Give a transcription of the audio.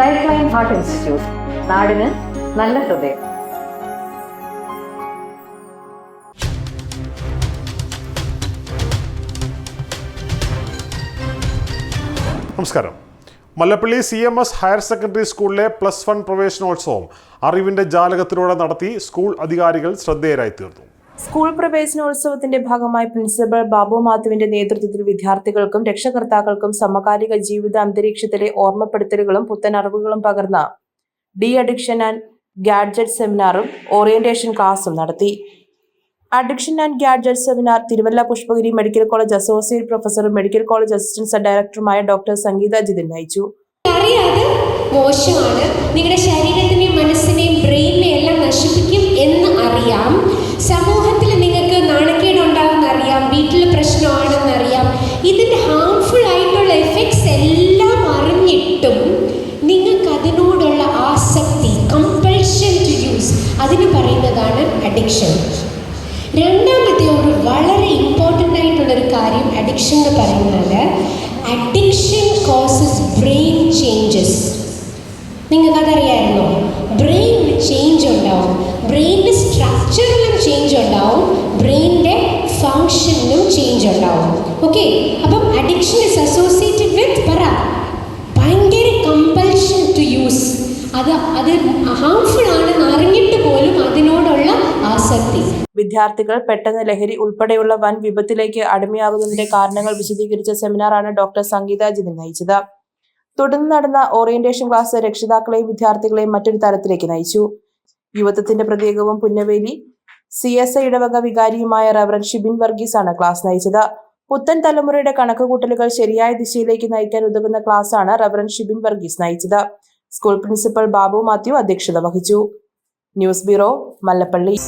Life line heart institute നാടിന് നല്ല ഹൃദയം. നമസ്കാരം. Mallappally C M S higher secondary സ്കൂളിലെ പ്ലസ് വൺ പ്രവേശനോത്സവം അറിവിന്റെ ജാലകത്തിലൂടെ നടത്തി സ്കൂൾ അധികാരികൾ ശ്രദ്ധേയരായി തീർന്നു സ്കൂൾ പ്രവേശനോത്സവത്തിന്റെ ഭാഗമായി പ്രിൻസിപ്പൽ ബാബു മാധുവിന്റെ നേതൃത്വത്തിൽ വിദ്യാർത്ഥികൾക്കും രക്ഷകർത്താക്കൾക്കും സമകാലിക ജീവിത അന്തരീക്ഷത്തിലെ ഓർമ്മപ്പെടുത്തലുകളും പുത്തൻ അറിവുകളും പകർന്ന ഡി അഡിക്ഷൻ ആൻഡ് ഗാഡ്ജറ്റ് സെമിനാറും ഓറിയന്റേഷൻ ക്ലാസും നടത്തി. Addiction and gadget seminar Thiruvalla Pushpagiri medical college associate പ്രൊഫസറും medical college assistant ഡയറക്ടറുമായ ഡോക്ടർ സംഗീത ജിതിൻ നയിച്ചു. അറിയാതെ മോശമാണ് നിങ്ങളുടെ ശരീരത്തിനെയും മനസ്സിനെയും ബ്രെയിനിനെയും എല്ലാം നശിപ്പിക്കും എന്ന് അറിയാം. അഡിക്ഷൻ രണ്ടാമത്തെ ഒരു വളരെ ഇമ്പോർട്ടന്റ് ആയിട്ടുള്ളൊരു കാര്യം അഡിക്ഷൻ എന്ന് പറയുന്നത് അഡിക്ഷൻ കോസസ് ബ്രെയിൻ ചേഞ്ചസ് നിങ്ങൾക്ക് അതറിയായിരുന്നോ ബ്രെയിനിന് ചേഞ്ച് ഉണ്ടാവും. ബ്രെയിനിന്റെ സ്ട്രക്ചറിലും ചേഞ്ച് ഉണ്ടാവും. ബ്രെയിനിന്റെ ഫങ്ഷനിലും ചേഞ്ച് ഉണ്ടാവും. ഓക്കെ അപ്പം അഡിക്ഷൻ ഇസ് അസോസിയേറ്റഡ് വിത്ത് പറ. ഭയങ്കര കമ്പൽഷൻ ടു യൂസ് അത് അത് ഹാംഫുൾ ആണെന്ന് ആസക്തി വിദ്യാർത്ഥികൾ പെട്ടെന്ന് ലഹരി ഉൾപ്പെടെയുള്ള വൻ വിപത്തിലേക്ക് അടിമയാകുന്നതിന്റെ കാരണങ്ങൾ വിശദീകരിച്ച സെമിനാറാണ് ഡോക്ടർ സംഗീത ജിതിൻ നയിച്ചത് തുടർന്ന് നടന്ന ഓറിയന്റേഷൻ ക്ലാസ് രക്ഷിതാക്കളെയും വിദ്യാർത്ഥികളെയും മറ്റൊരു തലത്തിലേക്ക് നയിച്ചു. യുവത്വത്തിന്റെ പ്രതീകവും പുന്നവേലി സി എസ് ഐ ഇടവക വികാരിയുമായ റവറൻ ഷിബിൻ വർഗീസ് ആണ് ക്ലാസ് നയിച്ചത്. പുത്തൻ തലമുറയുടെ കണക്കുകൂട്ടലുകൾ ശരിയായ ദിശയിലേക്ക് നയിക്കാൻ ഉതകുന്ന ക്ലാസ്സാണ് റവറൻ ഷിബിൻ വർഗീസ് നയിച്ചത്. സ്കൂൾ പ്രിൻസിപ്പൽ ബാബു മാത്യു അധ്യക്ഷത വഹിച്ചു. News bureau Mallappally.